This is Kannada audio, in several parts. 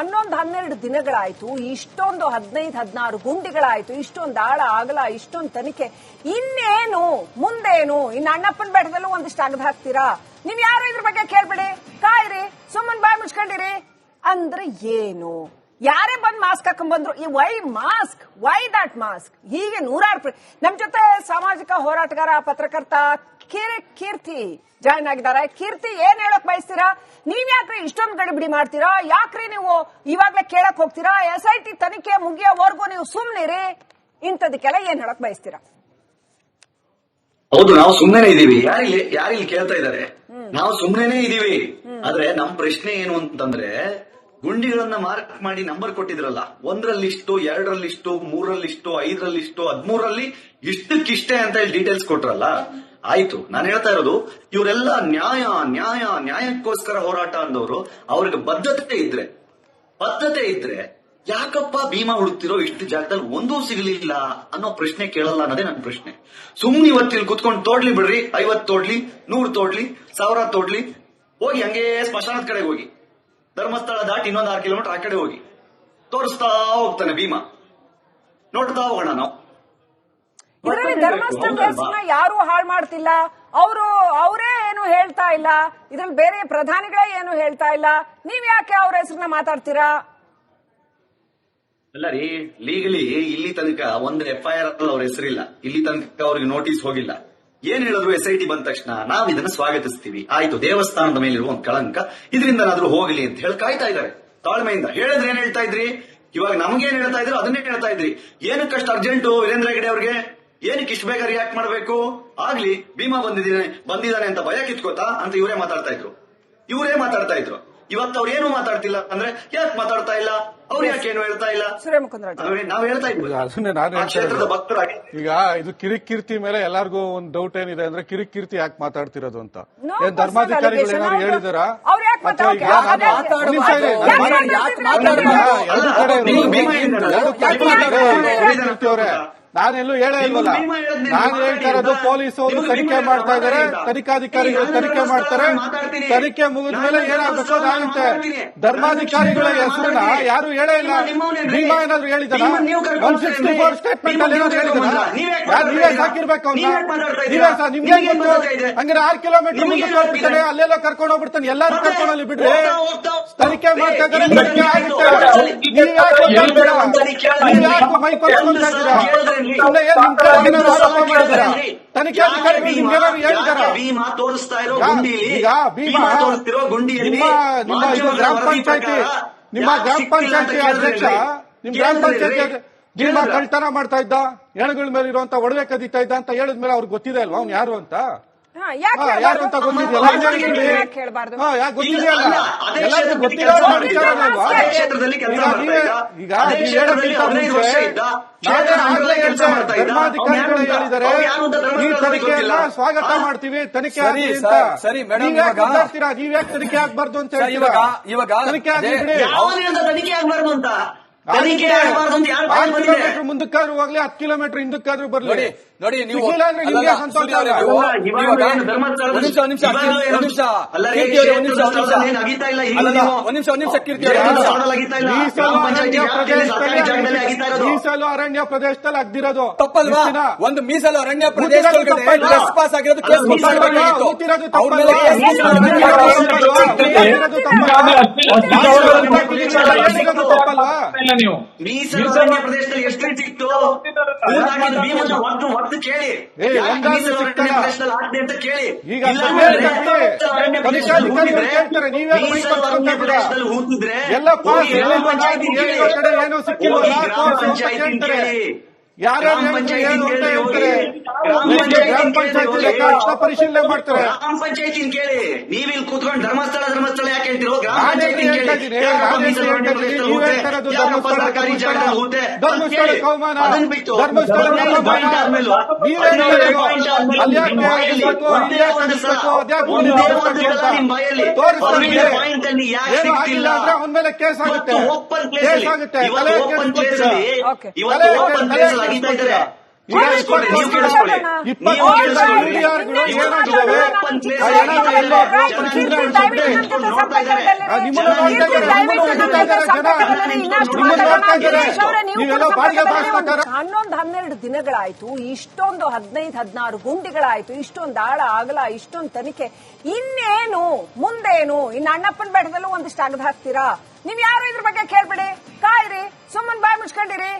ಹನ್ನೊಂದು ಹನ್ನೆರಡು ದಿನಗಳಾಯ್ತು, ಇಷ್ಟೊಂದು ಹದಿನೈದು ಹದಿನಾರು ಗುಂಡಿಗಳಾಯ್ತು, ಇಷ್ಟೊಂದು ಆಳ ಆಗಲ, ಇಷ್ಟೊಂದು ತನಿಖೆ. ಇನ್ನೇನು, ಮುಂದೇನು? ಇನ್ನು ಅಣ್ಣಪ್ಪನ ಬೆಟ್ಟದಲ್ಲೂ ಒಂದಿಷ್ಟು ಅಗದ ಹಾಕ್ತೀರಾ ನೀವ್ ಯಾರು ಇದ್ರ ಬಗ್ಗೆ ಕೇಳ್ಬೇಡಿ. ಕಾಯ್ರಿ, ಸುಮ್ಮನ್ ಬಾಯ್ ಮುಚ್ಕೊಂಡಿರಿ. ಅಂದ್ರೆ ಏನು? ಯಾರೇ ಬಂದ್ ಮಾಸ್ಕ್ ಹಾಕೊಂಡ್ ಬಂದ್ರು ಈ why mask why that mask ಹೀಗೆ ನೂರಾರು ನಮ್ ಜೊತೆ ಸಾಮಾಜಿಕ ಹೋರಾಟಗಾರ ಪತ್ರಕರ್ತ ಕಿರಿ- ಕೀರ್ತಿ ಜಾಯ್ನ್ ಆಗಿದ್ದಾರೆ. ಕೀರ್ತಿ ಏನ್ ಹೇಳಕ್ ಬಯಸ್ತೀರಾ? ನೀವ್ ಯಾಕ್ರಿ ಇಷ್ಟೊಂದು ಗಡಿಬಿಡಿ ಮಾಡ್ತೀರಾ? ಯಾಕ್ರಿ ನೀವು ಇವಾಗ್ಲೇ ಕೇಳಕ್ ಹೋಗ್ತೀರಾ? ಎಸ್ ಐ ಟಿ ತನಿಖೆ ಮುಗಿಯೋವರೆಗೂ ನೀವು ಸುಮ್ನಿರಿ. ಇಂಥದಕ್ಕೆಲ್ಲ ಏನ್ ಹೇಳಕ್ ಬಯಸ್ತೀರಾ? ಹೌದು ನಾವು ಸುಮ್ಮನೆ ಇದೀವಿ. ಯಾರಿಲ್ಲಿ ಯಾರಿಲ್ಲಿ ಕೇಳ್ತಾ ಇದ್ದಾರೆ? ನಾವು ಸುಮ್ಮನೆ ಇದೀವಿ. ಆದ್ರೆ ನಮ್ ಪ್ರಶ್ನೆ ಏನು ಅಂತಂದ್ರೆ ಗುಂಡಿಗಳನ್ನ ಮಾರ್ಕ್ ಮಾಡಿ ನಂಬರ್ ಕೊಟ್ಟಿದ್ರಲ್ಲ, ಒಂದ್ರಲ್ಲಿಷ್ಟು, ಎರಡರಲ್ಲಿಷ್ಟು, ಮೂರರಲ್ಲಿಷ್ಟು, ಐದರಲ್ಲಿಷ್ಟು ಹದ್ಮೂರಲ್ಲಿ ಇಷ್ಟಕ್ಕಿಷ್ಟೇ ಅಂತ ಹೇಳಿ ಡೀಟೇಲ್ಸ್ ಕೊಟ್ರಲ್ಲ, ಆಯ್ತು. ನಾನು ಹೇಳ್ತಾ ಇರೋದು, ಇವರೆಲ್ಲ ನ್ಯಾಯ ನ್ಯಾಯ, ನ್ಯಾಯಕ್ಕೋಸ್ಕರ ಹೋರಾಟ ಅಂದವರು, ಅವ್ರಿಗೆ ಬದ್ಧತೆ ಇದ್ರೆ ಬದ್ಧತೆ ಇದ್ರೆ ಯಾಕಪ್ಪ ಭೀಮಾ ಹುಡುಕ್ತಿರೋ ಇಷ್ಟು ಜಾಗದಲ್ಲಿ ಒಂದೂ ಸಿಗಲಿಲ್ಲ ಅನ್ನೋ ಪ್ರಶ್ನೆ ಕೇಳಲ್ಲ ಅನ್ನೋದೇ ನನ್ನ ಪ್ರಶ್ನೆ. ಸುಮ್ನೆ ಇವತ್ತಿಲ್ಲಿ ಕುತ್ಕೊಂಡು ತೋಡ್ಲಿ ಬಿಡ್ರಿ ಐವತ್ ತೋಡ್ಲಿ, ನೂರು ತೋಡ್ಲಿ, ಸಾವಿರ ತೋಡ್ಲಿ, ಹೋಗಿ ಹಂಗೇ ಸ್ಮಶಾನದ ಕಡೆಗೆ ಹೋಗಿ. ಧರ್ಮಸ್ಥಳ ದಾಟಿ ಇನ್ನೊಂದು ಆರು ಕಿಲೋಮೀಟರ್ ಆ ಕಡೆ ಹೋಗಿ. ತೋರಿಸ್ತಾ ಹೋಗ್ತಾನೆ ಭೀಮ. ನೋಡ್ತಾ ಹೋಗೋಣ ನಾವು. ಧರ್ಮಸ್ಥಳ ಯಾರು ಹಾಳು ಮಾಡ್ತಿಲ್ಲ. ಅವರು ಅವರೇ ಏನು ಹೇಳ್ತಾ ಇಲ್ಲ. ಇದ್ರಲ್ಲಿ ಬೇರೆ ಪ್ರಧಾನಿಗಳೇ ಏನು ಹೇಳ್ತಾ ಇಲ್ಲ. ನೀವ್ ಯಾಕೆ ಅವ್ರ ಹೆಸರನ್ನ ಮಾತಾಡ್ತೀರಾ? ಅಲ್ಲ ರೀ ಲೀಗಲಿ ಇಲ್ಲಿ ತನಕ ಒಂದು ಎಫ್ ಐ ಆರ್ ಅವ್ರ ಹೆಸರಿಲ್ಲ. ಇಲ್ಲಿ ತನಕ ಅವ್ರಿಗೆ ನೋಟಿಸ್ ಹೋಗಿಲ್ಲ. ಏನ್ ಹೇಳಿದ್ರು ಎಸ್ ಐ ಟಿ ಬಂದ ತಕ್ಷಣ? ನಾವ್ ಇದನ್ನ ಸ್ವಾಗತಿಸ್ತೀವಿ. ಆಯ್ತು, ದೇವಸ್ಥಾನದ ಮೇಲಿರುವ ಒಂದು ಕಳಂಕ. ಇದರಿಂದನಾದ್ರೂ ಹೋಗಲಿ ಅಂತ ಹೇಳಿ ಕಾಯ್ತಾ ಇದ್ದಾರೆ. ತಾಳ್ಮೆಯಿಂದ. ಹೇಳಿದ್ರೆ ಏನ್ ಹೇಳ್ತಾ ಇದ್ರಿ? ಇವಾಗ ನಮ್ಗೇನ್ ಹೇಳ್ತಾ ಇದ್ರು? ಅದನ್ನೇ ಹೇಳ್ತಾ ಇದ್ರಿ. ಏನಕ್ಕಷ್ಟು ಅರ್ಜೆಂಟು ವೀರೇಂದ್ರ ಹೆಗಡೆ ಅವ್ರಿಗೆ? ಏನಕ್ಕೆ ಇಷ್ಟು ಬೇಗ ರಿಯಾಕ್ಟ್ ಮಾಡ್ಬೇಕು? ಆಗ್ಲಿ, ಭೀಮಾ ಬಂದಿದ್ದೀನಿ ಬಂದಿದ್ದಾನೆ ಅಂತ ಭಯ ಕಿತ್ಕೋತಾ ಅಂತ ಇವರೇ ಮಾತಾಡ್ತಾ ಇದ್ರು. ಇವರೇ ಮಾತಾಡ್ತಾ ಇದ್ರು. ಇವತ್ತು ಅವ್ರು ಏನು ಮಾತಾಡ್ತಿಲ್ಲ ಅಂದ್ರೆ ಯಾಕೆ ಮಾತಾಡ್ತಾ ಇಲ್ಲ? ಅವ್ರು ಯಾಕೆ ಏನು ಹೇಳ್ತಾ ಇಲ್ಲ? ನಾವ್ ಹೇಳ್ತಾ ಇದ್ವಿ. ಅದನ್ನೇ ನಾನು ಆ ಕ್ಷೇತ್ರದ ಭಕ್ತರಾಗಿ. ಈಗ ಇದು ಕಿರಿಕ್ ಕೀರ್ತಿ ಮೇಲೆ ಎಲ್ಲಾರ್ಗೂ ಒಂದು ಡೌಟ್ ಏನಿದೆ ಅಂದ್ರೆ ಕಿರಿಕ್ ಕೀರ್ತಿ ಯಾಕೆ ಮಾತಾಡ್ತಿರೋದು ಅಂತ. ಏನ್ ಧರ್ಮಾಧಿಕಾರಿಗಳು ಏನಾದ್ರು ಹೇಳಿದಾರ? ಎರಡು ಕಡೆ ಅವರೇ. ನಾನೆಲ್ಲೂ ಹೇಳೇ ಇಲ್ವಲ್ಲ? ನಾನು ಹೇಳ್ತಾ ಇರೋದು ಅವರು ತನಿಖೆ ಮಾಡ್ತಾ ಇದಾರೆ. ತನಿಖಾಧಿಕಾರಿಗಳು ತನಿಖೆ ಮಾಡ್ತಾರೆ. ತನಿಖೆ ಮುಗಿದ ಮೇಲೆ ಏನಾಗಬೇಕು ನಾನಂತೆ ಧರ್ಮಾಧಿಕಾರಿಗಳ ನಾನು ಹೆಸರನ್ನ ಯಾರು ಹೇಳೇ ಇಲ್ಲ. ನಿಮ್ಮ. ಭೀಮಾ ಏನಾದ್ರು ಹೇಳಿದಾರ Bhima one sixty four statement ಅಲ್ಲಿ ಏನಾದ್ರು ಹೇಳಿದಾರ ನೀವ್ ಸಾಕಿರ್ಬೇಕು ಅವ್ನ? ನಿಮ್ಗೆ ಗೊತ್ತು. ಹಂಗಾರೆ ಆರು ಕಿಲೋಮೀಟರ್ ಮುಂದೆ ಮುಂದಕ್ಕೆ ಹೋಗ್ಬಿಡ್ತಾನೆ ಅಲ್ಲೆಲ್ಲ ಕರ್ಕೊಂಡು ಹೋಗ್ಬಿಡ್ತಾನೆ. ಎಲ್ಲಾರು ಕರ್ಕೊಂಡು ಅಲ್ಲಿ ಬಿಡ್ರಿ ತನಿಖೆ ಮಾಡ್ತಾ ಇದ್ದಾರೆ. ತನಿಖೆ ಆಗುತ್ತೆ. ಮೈ ಕೊಟ್ಟು ಇದ್ದೀರಾ? ಭೀಮಾ? ತೋರಿಸ್ತಾ ಇರೋ ತೋರಿಸ್ತಿರೋ ಗುಂಡಿಯಲ್ಲಿ ಗ್ರಾಮ ಪಂಚಾಯತಿ ನಿಮ್ಮ ಗ್ರಾಮ ಪಂಚಾಯತಿ ಅಧ್ಯಕ್ಷ ನಿಮ್ ಗ್ರಾಮ ಪಂಚಾಯತಿ ನಿಮ್ಮ ಕಳ್ತನ ಮಾಡ್ತಾ ಇದ್ದ ಹೆಣಗಳ ಮೇಲೆ ಇರುವಂತ ಒಡವೆ ಕದೀತಾ ಇದ್ದ ಅಂತ ಹೇಳಿದ್ಮೇಲೆ ಅವ್ರಿಗೆ ಗೊತ್ತಿದೆ ಅಲ್ವಾ? ಅವ್ನು ಯಾರು ಅಂತ? ಕ್ಷೇತ್ರದಲ್ಲಿ ಕೆಲಸ ಮಾಡ್ತಾ ಇದ್ದ. ಈಗ ಹದಿನೈದು ವರ್ಷ ಇದ್ದ. ಕೆಲಸ ಮಾಡ್ತಾ ಇದ್ದ. ಸ್ವಾಗತ? ಮಾಡ್ತೀವಿ ತನಿಖೆ ಸರಿ, ಮೇಡಮ್, ನೀವ್ ಯಾಕೆ ತನಿಖೆ ಆಗ್ಬಾರ್ದು ಅಂತ ಇವಾಗ- ಇವಾಗ ತನಿಖೆ ಆಗ್ಬಾರ್ದು ಅಂತ? ತನಿಖೆ ಆಗ್ಬಾರ್ದು ಅಂತ ಯಾರು ಮುಂದಕ್ಕಾದ್ರೂ ಹೋಗ್ಲಿ ಹತ್ತು ಕಿಲೋಮೀಟರ್ ಹಿಂದಕ್ಕಾದ್ರೂ ಬರ್ಲಿ. ನೋಡಿ ನೀವು ಮೀಸಲು ಅರಣ್ಯ. ಪ್ರದೇಶದಲ್ಲಿ ಈ ಸಲ ಅರಣ್ಯ ಪ್ರದೇಶದಲ್ಲಿ ಅಗ್ದಿರೋದು ತಪ್ಪಲ್ವಾ. ಒಂದು ಮೀಸಲು ಅರಣ್ಯ ಪ್ರದೇಶ ಪಾಸ್ ಆಗಿರೋದು ಕೇಸ್ ತಪ್ಪಲ್ವಾ? ಮೀಸಲು ಅರಣ್ಯ ಪ್ರದೇಶದಲ್ಲಿ ಎಷ್ಟು ರೀತಿ ಒದ್ದು ಕೇಳಿ. ಆಗ್ತದೆ ಅಂತ ಕೇಳಿ. ಈಗ ಹೂತಿದ್ರೆ, ಎಲ್ಲ ಪಂಚಾಯತಿ ಕೇಳಿ. ಯಾರ್ಯಾರು ಗ್ರಾಮ ಪಂಚಾಯತಿ. ಲೆಕ್ಕ ಅಷ್ಟ ಪರಿಶೀಲನೆ ಮಾಡ್ತಾರೆ. ಗ್ರಾಮ ಪಂಚಾಯತಿ ಕೇಳಿ. ನೀವ್ ಇಲ್ಲಿ ಕೂತ್ಕೊಂಡು ಧರ್ಮಸ್ಥಳ ಧರ್ಮಸ್ಥಳ ಯಾಕೆ ಹೇಳ್ತಿರೋ? ಗ್ರಾಮ ಪಂಚಾಯತಿ ಸರ್ಕಾರಿ ಜಾಗದಲ್ಲಿ ಹೂತೆ? ಧರ್ಮಸ್ಥಳ. ಕೌಮಾನ, ಅದನ್ನ ಬಿಟ್ಟು ಧರ್ಮಸ್ಥಳ ಪಾಯಿಂಟ್ ಆದ್ಮೇಲೂ ಅವನ ಮೇಲೆ ಕೇಸ್ ಆಗುತ್ತೆ. ಓಪನ್ ಪ್ಲೇಸ್ ಕೇಸ್ ಆಗುತ್ತೆ. ಇವತ್ತು ಓಪನ್? ಪ್ಲೇಸ್ ಅಲ್ಲಿ ಇದ್ದಾರೆ? ಹನ್ನೊಂದು ಹನ್ನೆರಡು ದಿನಗಳಾಯ್ತು. ಇಷ್ಟೊಂದು ಹದಿನೈದು ಹದಿನಾರು ಗುಂಡಿಗಳಾಯ್ತು. ಇಷ್ಟೊಂದು ಆಳ ಆಗಲ ಇಷ್ಟೊಂದು ತನಿಖೆ. ಇನ್ನೇನು ಮುಂದೇನು? ಇನ್ನು ಅಣ್ಣಪ್ಪನ ಬೆಟ್ಟದಲ್ಲೂ ಒಂದಿಷ್ಟು ಅಗದ ಹಾಕ್ತೀರಾ ನೀವ್ ಯಾರು ಇದ್ರ ಬಗ್ಗೆ ಕೇಳ್ಬೇಡಿ. ಕಾಯ್ರಿ. ಸುಮ್ಮನ್ ಬಾಯ್ ಮುಚ್ಕೊಂಡಿರಿ.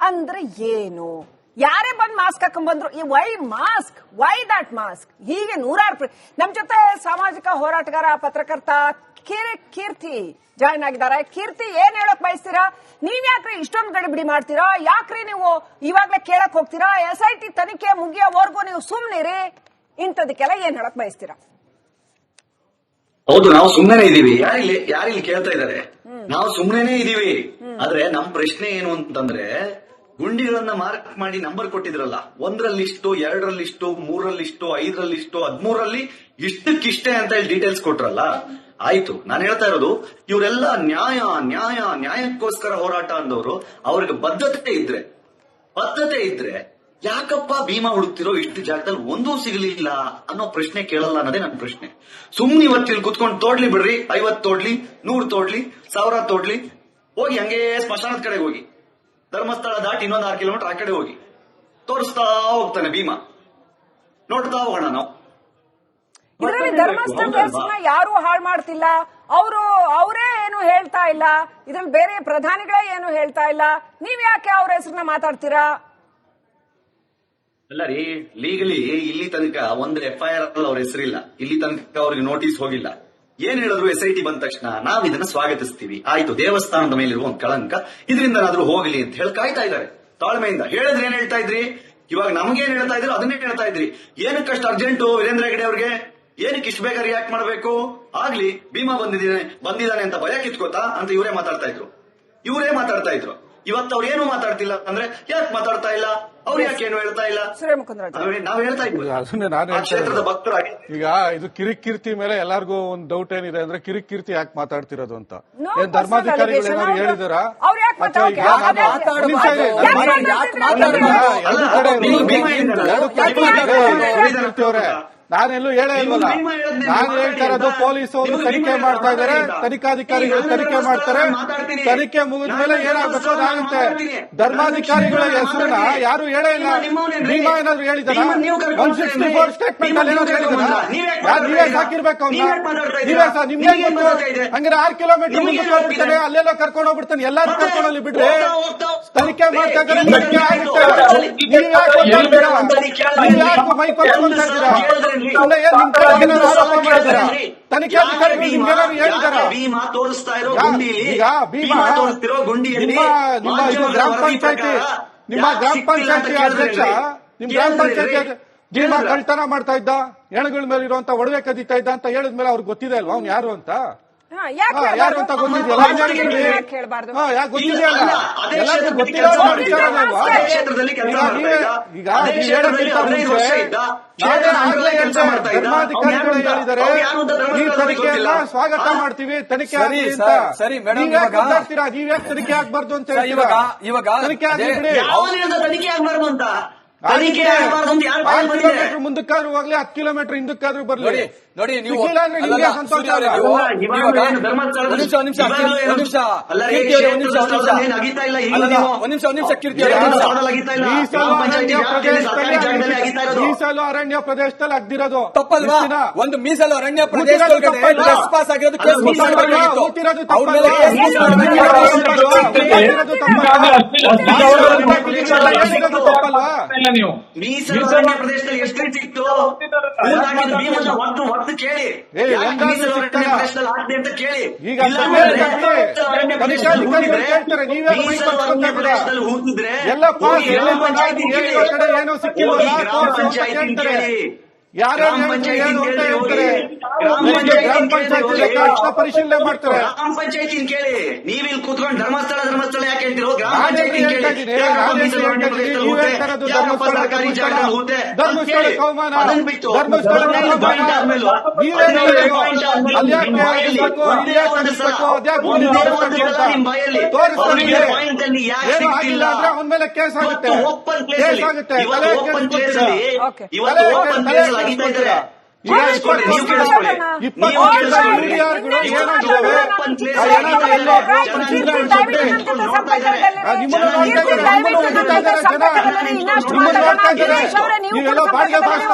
ಅಂದ್ರೆ ಏನು? ಯಾರೇ ಬಂದ್ ಮಾಸ್ಕ್ ಹಾಕೊಂಡ್ಬಂದ್ರು ಈ why mask why that mask ಹೀಗೆ ನೂರಾರು ನಮ್ ಜೊತೆ ಸಾಮಾಜಿಕ ಹೋರಾಟಗಾರ ಪತ್ರಕರ್ತ ಕಿರಿ- ಕೀರ್ತಿ ಜಾಯ್ನ್ ಆಗಿದ್ದಾರೆ. ಕೀರ್ತಿ ಏನ್ ಹೇಳಕ್ ಬಯಸ್ತೀರಾ? ನೀವ್ ಯಾಕ್ರಿ ಇಷ್ಟೊಂದು ಗಡಿಬಿಡಿ ಮಾಡ್ತೀರಾ? ಯಾಕ್ರಿ ನೀವು ಇವಾಗ್ಲೇ ಕೇಳಕ್ ಹೋಗ್ತೀರಾ? ಎಸ್ ಐ ಟಿ ತನಿಖೆ ಮುಗಿಯೋವರೆಗೂ ನೀವು ಸುಮ್ನಿರಿ. ಇಂಥದಕ್ಕೆಲ್ಲ ಏನ್ ಹೇಳಕ್ ಬಯಸ್ತೀರಾ? ಹೌದು ನಾವು ಸುಮ್ಮನೆ ಇದೀವಿ. ಯಾರಿಲ್ಲಿ ಯಾರಿಲ್ಲಿ ಕೇಳ್ತಾ ಇದಾರೆ ನಾವು ಸುಮ್ಮನೆ ಇದೀವಿ. ಆದ್ರೆ ನಮ್ ಪ್ರಶ್ನೆ ಏನು ಅಂತಂದ್ರೆ ಗುಂಡಿಗಳನ್ನ ಮಾರ್ಕ್ ಮಾಡಿ ನಂಬರ್ ಕೊಟ್ಟಿದ್ರಲ್ಲ, ಒಂದ್ರಲ್ಲಿಷ್ಟು, ಎರಡರಲ್ಲಿಷ್ಟು ಐದರಲ್ಲಿ ಐದರಲ್ಲಿಷ್ಟು, ಹದ್ಮೂರಲ್ಲಿ ಇಷ್ಟಕ್ಕಿಷ್ಟೇ ಅಂತ ಹೇಳಿ ಡೀಟೇಲ್ಸ್ ಕೊಟ್ರಲ್ಲ, ಆಯ್ತು. ನಾನು ಹೇಳ್ತಾ ಇರೋದು, ಇವರೆಲ್ಲ ನ್ಯಾಯ ನ್ಯಾಯ, ನ್ಯಾಯಕ್ಕೋಸ್ಕರ ಹೋರಾಟ ಅಂದವರು, ಅವ್ರಿಗೆ ಬದ್ಧತೆ ಇದ್ರೆ ಬದ್ಧತೆ ಇದ್ರೆ ಯಾಕಪ್ಪ ಭೀಮಾ ಹುಡುಕ್ತಿರೋ ಇಷ್ಟು ಜಾಗದಲ್ಲಿ ಒಂದೂ ಸಿಗಲಿಲ್ಲ ಅನ್ನೋ ಪ್ರಶ್ನೆ ಕೇಳಲ್ಲ ಅನ್ನೋದೇ ನನ್ನ ಪ್ರಶ್ನೆ. ಸುಮ್ನೆ ಇವತ್ತಿಲ್ಲಿ ಕುತ್ಕೊಂಡು ತೋಡ್ಲಿ ಬಿಡ್ರಿ ಐವತ್ ತೋಡ್ಲಿ, ನೂರ್ ತೋಡ್ಲಿ, ಸಾವಿರ ತೋಡ್ಲಿ, ಹೋಗಿ ಹಂಗೇ ಸ್ಮಶಾನದ ಕಡೆಗೆ ಹೋಗಿ. ಧರ್ಮಸ್ಥಳ ದಾಟಿ ಇನ್ನೊಂದು ಆರು ಕಿಲೋಮೀಟರ್ ಆ ಕಡೆ ಹೋಗಿ. ತೋರಿಸ್ತಾ ಹೋಗ್ತಾನೆ ಭೀಮಾ. ನೋಡ್ತಾ ಹೋಗೋಣ ನಾವು. ಧರ್ಮಸ್ಥಳ? ಯಾರು ಹಾಳು ಮಾಡ್ತಿಲ್ಲ. ಅವರು ಅವರೇ ಏನು ಹೇಳ್ತಾ ಇಲ್ಲ. ಇದ್ರಲ್ಲಿ ಬೇರೆ ಪ್ರಧಾನಿಗಳೇ ಏನು ಹೇಳ್ತಾ ಇಲ್ಲ. ನೀವ್ ಯಾಕೆ ಅವ್ರ ಹೆಸರನ್ನ ಮಾತಾಡ್ತೀರಾ? ಅಲ್ಲ ರೀ ಲೀಗಲಿ ಇಲ್ಲಿ ತನಕ ಒಂದು ಎಫ್ ಐ ಆರ್ ಅವ್ರ ಹೆಸರಿಲ್ಲ. ಇಲ್ಲಿ ತನಕ ಅವ್ರಿಗೆ ನೋಟಿಸ್ ಹೋಗಿಲ್ಲ. ಏನ್ ಹೇಳಿದ್ರು ಎಸ್ ಐ ಬಂದ ತಕ್ಷಣ? ನಾವು ಇದನ್ನ ಸ್ವಾಗತಿಸ್ತೀವಿ. ಆಯ್ತು, ದೇವಸ್ಥಾನದ ಮೇಲಿರುವ ಒಂದು ಕಳಂಕ. ಇದರಿಂದನಾದ್ರೂ ಹೋಗಲಿ ಅಂತ ಹೇಳಿ ಕಾಯ್ತಾ ಇದ್ದಾರೆ. ತಾಳ್ಮೆಯಿಂದ. ಹೇಳಿದ್ರೆ ಏನ್ ಹೇಳ್ತಾ ಇದ್ರಿ? ಇವಾಗ ನಮ್ಗೇನ್ ಹೇಳ್ತಾ ಇದ್ರು? ಅದನ್ನೇ ಹೇಳ್ತಾ ಇದ್ರಿ. ಏನಕ್ಕಷ್ಟು ಅರ್ಜೆಂಟು ವೀರೇಂದ್ರ ಹೆಗಡೆ ಅವ್ರಿಗೆ? ಏನಕ್ಕೆ ಇಷ್ಟು ಬೇಗ ರಿಯಾಕ್ಟ್ ಮಾಡಬೇಕು? ಆಗ್ಲಿ, ಭೀಮಾ ಬಂದಿದ್ದಾನೆ ಬಂದಿದ್ದಾನೆ ಅಂತ ಭಯ ಕಿತ್ಕೋತಾ ಅಂತ ಇವರೇ ಮಾತಾಡ್ತಾ ಇದ್ರು. ಇವರೇ ಮಾತಾಡ್ತಾ ಇದ್ರು. ಇವತ್ತು ಅವ್ರು ಏನು ಮಾತಾಡ್ತಿಲ್ಲ ಅಂದ್ರೆ ಯಾಕೆ ಮಾತಾಡ್ತಾ ಇಲ್ಲ? ಅವ್ರು ಯಾಕೆ ಏನು ಹೇಳ್ತಾ ಇಲ್ಲ? ನಾವ್- ನಾವ್ ಹೇಳ್ತಾ ಇದ್ವಿ. ಅದನ್ನೇ ನಾನು ಆ ಕ್ಷೇತ್ರದ ಭಕ್ತರಾಗಿ. ಈಗ ಇದು ಕಿರಿಕ್ ಕೀರ್ತಿ ಮೇಲೆ ಎಲ್ಲಾರ್ಗೂ ಒಂದು ಡೌಟ್ ಏನಿದೆ ಅಂದ್ರೆ ಕಿರಿಕ್ ಕೀರ್ತಿ ಯಾಕೆ ಮಾತಾಡ್ತಿರೋದು ಅಂತ. ಏನ್ ಧರ್ಮಾಧಿಕಾರಿಗಳು ಏನಾದ್ರು ಹೇಳಿದಾರ? ಎರಡು ಕಡೆ ಅವ್ರೆ, ನಾನೆಲ್ಲೂ ಹೇಳೇ ನೀವು ಇಲ್ವಲ್ಲ? ನಾನು ಹೇಳ್ತಾ ಇರೋದು ಅಂತ. ಪೊಲೀಸ್ ಅವರು ನಿಮ್ಗೆ ತನಿಖೆ ಮಾಡ್ತಾ ಅಂತ. ತನಿಖಾಧಿಕಾರಿಗಳು ತನಿಖೆ ಮಾಡ್ತಾರೆ. ತನಿಖೆ ಮುಗಿದ ಮೇಲೆ ಏನಾಗಬೇಕು ಅದಾಗುತ್ತೆ. ಧರ್ಮಾಧಿಕಾರಿಗಳ ಹೆಸರನ್ನ ಯಾರು ಹೇಳೇ ಇಲ್ಲ? ಭೀಮಾ ಏನಾದ್ರು ಹೇಳಿದಾರ ನೀವು ಒನ್ ಸಿಕ್ಸ್ಟಿ ಫೋರ್ ಸ್ಟೇಟ್ಮೆಂಟ್ ಅಲ್ಲಿ ಏನಾದ್ರು ಹೇಳಿದಾರ ನೀವ್ ನೀವೇ ಸಾಕಿರ್ಬೇಕು ಅವ್ನ ಇದ್ದೀರಾ? ನೀವೇ ಸರ್ ನಿಮ್ಗೆ ಹಂಗಾರೆ ಆರು ಕಿಲೋಮೀಟರ್ ಮುಂದಕ್ಕೆ ಹೋಗ್ಬಿಡ್ತಾನೆ. ಅಲ್ಲೆಲ್ಲ ಕರ್ಕೊಂಡು ಹೋಗ್ಬಿಡ್ತಾನೆ. ಎಲ್ಲಾರು ಕರ್ಕೊಂಡು ಅಲ್ಲಿ ಬಿಡ್ರಿ. ತನಿಖೆ ಮಾಡ್ತಾ ಇದ್ದಾರೆ? ತನಿಖೆ ಆಗುತ್ತೆ ನೀವ್ ಯಾಕೆ? ನೀವ್ ಮೈ ಇದ್ದೀರಾ ಭೀಮಾ ತೋರಿಸ್ತಾ ಇರೋ ಗುಂಡಿಯಲ್ಲಿ ಗ್ರಾಮ ಪಂಚಾಯತಿ ನಿಮ್ಮ ಗ್ರಾಮ ಪಂಚಾಯತಿ ಅಧ್ಯಕ್ಷ ನಿಮ್ ಗ್ರಾಮ ಪಂಚಾಯತಿ ಭೀಮಾ ಕಳ್ತನ ಮಾಡ್ತಾ ಇದ್ದ ಹೆಣಗಳ ಮೇಲೆ ಇರುವಂತ ಒಡವೆ ಕದೀತಾ ಇದ್ದ ಅಂತ ಹೇಳಿದ್ಮೇಲೆ ಅವ್ರಿಗೆ ಗೊತ್ತಿದೆ ಅಲ್ವಾ? ಅವ್ನು ಯಾರು ಅಂತ? ಯಾರು ಅಂತ ಗೊತ್ತಿದೆಯಲ್ಲ? ಯಾಕೆ ಗೊತ್ತಿದೆಯಲ್ಲ ಎಲ್ಲರಿಗೂ ಗೊತ್ತಿರೋ? ಕ್ಷೇತ್ರದಲ್ಲಿ ಕೆಲಸ ಈಗ ಹೇಳೋದಕ್ಕಿಂತ. ಧರ್ಮಾಧಿಕಾರಿಗಳು ಹೇಳಿದ್ದಾರೆ ಈ ತನಿಖೆಯನ್ನ ಸ್ವಾಗತ? ಮಾಡ್ತೀವಿ ತನಿಖೆ ಸರಿ, ಆಗ್ಲಿ ಸರ್, ಅಂತ. ಸರಿ, ಮೇಡಮ್, ನೀವ್ ಯಾಕೆ ಇವಾಗ- ಮಾತಾಡ್ತೀರಾ ನೀವ್ ಯಾಕೆ ತನಿಖೆ ಆಗ್ಬಾರ್ದು ಅಂತ ಇವಾಗ- ಇವಾಗ ತನಿಖೆ ಆಗ್ಲಿ ತನಿಖೆ ಆಗ್ಬಾರ್ದು ಅಂತ? ಮುಂದಕ್ಕಾದ್ರೂ ಹೋಗ್ಲಿ ಹತ್ತು ಕಿಲೋಮೀಟರ್ ಹಿಂದಕ್ಕಾದ್ರೂ ಬರ್ಲಿ. ನೋಡಿ ನೀವು ಮೀಸಲು ಒಂದ್ ಒಂದ್ ಒಂದ್ ಒಂದ್ ಒಂದ್ ಒಂದ್ ಒಂದ್ ಒಂದ್ ಅರಣ್ಯ. ಪ್ರದೇಶದಲ್ಲಿ ಈ ಸಲ ಅರಣ್ಯ ಪ್ರದೇಶದಲ್ಲಿ ಅಗ್ದಿರೋದು ತಪ್ಪಲ್ವಾ. ಒಂದು ಮೀಸಲು ಅರಣ್ಯ ಪ್ರದೇಶ? ಪಾಸ್ ಆಗಿರೋದು ಮೀಸಲು ಅರಣ್ಯ ಪ್ರದೇಶದಲ್ಲಿ ಎಷ್ಟು ರೀತಿ ಇತ್ತು? ಒತ್ತು ಕೇಳಿ. ಮೀಸಲು ಅಂತ ಹೂತಿದ್ರೆ, ಗ್ರಾಮ ಪಂಚಾಯತಿ ಕೇಳಿ. ಗ್ರಾಮ ಪಂಚಾಯತಿ ಕೇಳಿ. ಪಂಚಾಯತಿ. ಪರಿಶೀಲನೆ ಮಾಡ್ತಾರೆ. ಗ್ರಾಮ ಪಂಚಾಯತಿ ಕೇಳಿ. ನೀವ್ ಇಲ್ಲಿ ಕೂತ್ಕೊಂಡು ಧರ್ಮಸ್ಥಳ ಧರ್ಮಸ್ಥಳ ಯಾಕೆ ಹೇಳ್ತಿರೋ? ಗ್ರಾಮ ನಾನೇ ಪಂಚಾಯತಿ ಹೇಳ್ತಾ ಕೇಳಿ ಇದ್ದೀನಿ, ಯಾಕಪ್ಪ ನಾನೇ ಮೀಸಲು ಅರಣ್ಯ ಹೇಳ್ತಾ ಇದ್ದೀನಿ, ಪ್ರದೇಶದಲ್ಲಿ ನೀವೇ ಹೂತೆ? ತರೋದು ಯಾಕಪ್ಪ ಧರ್ಮಸ್ಥಳ ಸರ್ಕಾರಿ ಧರ್ಮಸ್ಥಳ ಜಾಗದಲ್ಲಿ ಹೂತೆ? ಧರ್ಮಸ್ಥಳ ಅಂತ ಕೇಳಿ. ಕೌಮಾನ ಅದನ್ನ ಬಿಟ್ಟು ಧರ್ಮಸ್ಥಳ ಹದಿನೈದು ಕೌಮಾನ ಪಾಯಿಂಟ್ ಆದ್ಮೇಲೆ ನೀವೇ ಹದಿನೈದು ಪಾಯಿಂಟ್ ಆದ್ಮೇಲೆ ಅದ್ಯಾಕೆ ನಿಮ್ಮ ಬಾಯಲ್ಲಿ ಆಗಿರ್ಬೇಕು, ಒಂದೇ ಅದ್ಯಾಕೆ ಒಂದು ಸಲ ಆಗಿರ್ಬೇಕು, ಅದ್ಯಾಕೆ ಒಂದೇ ತೋರಿಸ್ಬೇಕು ಒಂದು ಸಲ ಅಂತ. ನಿಮ್ಮ ಬಾಯಲ್ಲಿ ತೋರಿಸ್ತಾ ಹದಿನೈದು ಇದೆ. ಪಾಯಿಂಟ್ ಅಲ್ಲಿ ಅಲ್ಲಿ ಯಾಕೆ ಏನು ಸಿಕ್ತಿಲ್ಲ ಆಗಿಲ್ಲ ಅಂದ್ರೆ ಅವನ ಮೇಲೆ ಕೇಸ್ ಆಗುತ್ತೆ ಓಪನ್ ಪ್ಲೇಸ್ ಕೇಸ್ ಆಗುತ್ತೆ ನಿಮ್ಮನ್ನ ನೋಡ್ತಾ ಇದ್ದಾರೆ, ಜನ. ನೀವೆಲ್ಲೋ ಬಾಡಿಗೆ ಭಾಷಣ